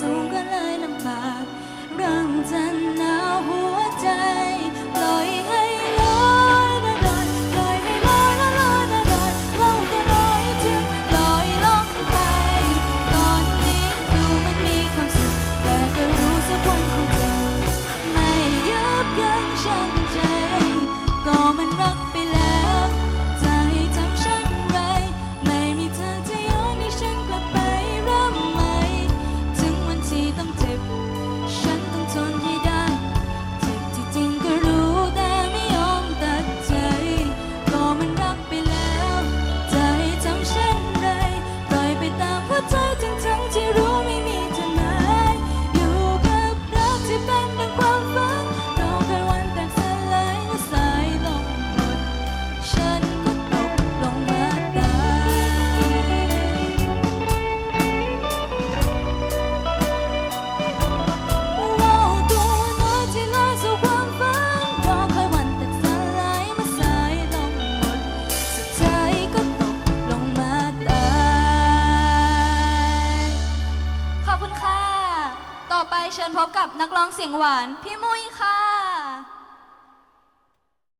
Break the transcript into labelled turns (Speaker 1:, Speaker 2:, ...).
Speaker 1: สูงก็เลยลำบาก 在 ไปเชิญพบกับนักร้องเสียงหวาน พี่มุ้ยค่ะ